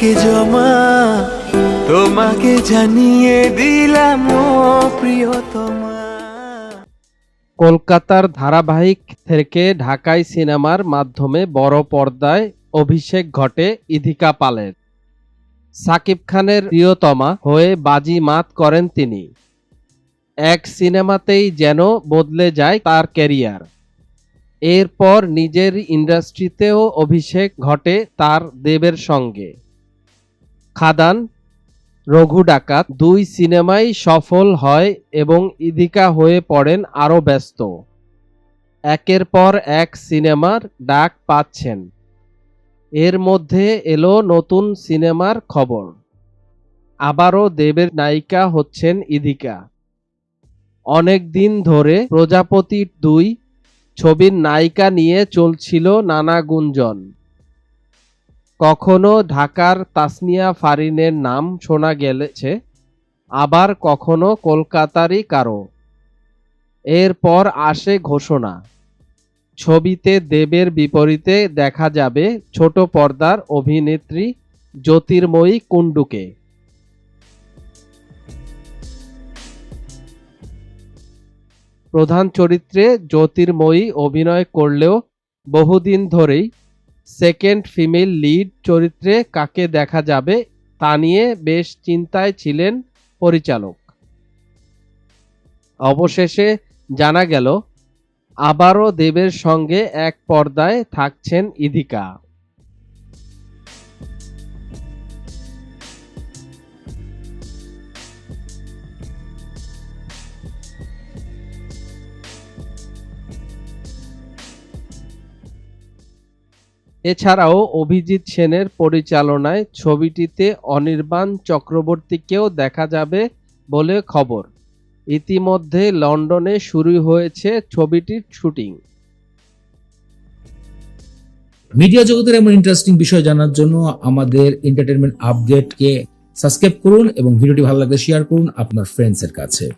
থাকে জমা, তোমাকে জানিয়ে দিলাম প্রিয়তমা। কলকাতার ধারাবাহিক থেকে ঢাকায় সিনেমার মাধ্যমে বড় পর্দায় অভিষেক ঘটে ইধিকা পালের। সাকিব খানের প্রিয়তমা হয়ে বাজি মাত করেন তিনি। এক সিনেমাতেই যেন বদলে যায় তার ক্যারিয়ার। এরপর নিজের ইন্ডাস্ট্রিতেও অভিষেক ঘটে তার দেবের সঙ্গে। খাদান, রঘু ডাকাত, দুই সিনেমাই সফল হয় এবং ইদিকা হয়ে পড়েন আরও ব্যস্ত। একের পর এক সিনেমার ডাক পাচ্ছেন। এর মধ্যে এলো নতুন সিনেমার খবর। আবারও দেবের নায়িকা হচ্ছেন ইদিকা। অনেক দিন ধরে প্রজাপতি দুই ছবির নায়িকা নিয়ে চলছিল নানা গুঞ্জন। কখনো ঢাকার তাসনিয়া ফারিনের নাম শোনা গেলেছে, আবার কখনো কলকাতারই কারও। এরপর আসে ঘোষণা। ছবিতে দেবের বিপরীতে দেখা যাবে ছোট পর্দার অভিনেত্রী জ্যোতির্ময়ী কুণ্ডুকে। প্রধান চরিত্রে জ্যোতির্ময়ী অভিনয় করলেও বহুদিন ধরেই সেকেন্ড ফিমেল লিড চরিত্রে কাকে দেখা যাবে তা নিয়ে বেশ চিন্তায় ছিলেন পরিচালক। অবশেষে জানা গেল, আবারও দেবের সঙ্গে এক পর্দায় থাকছেন ইদিকা এছাড়াও অভিজিৎ সেনের পরিচালনায় ছবিটিতে অনির্বাণ চক্রবর্তীকেও দেখা যাবে বলে খবর। ইতিমধ্যে লন্ডনে শুরু হয়েছে ছবিটির শুটিং। মিডিয়া জগতের এমন ইন্টারেস্টিং বিষয় জানার জন্য আমাদের এন্টারটেনমেন্ট আপডেটকে সাবস্ক্রাইব করুন এবং ভিডিওটি ভালো লাগলে শেয়ার করুন আপনার ফ্রেন্ডসের কাছে।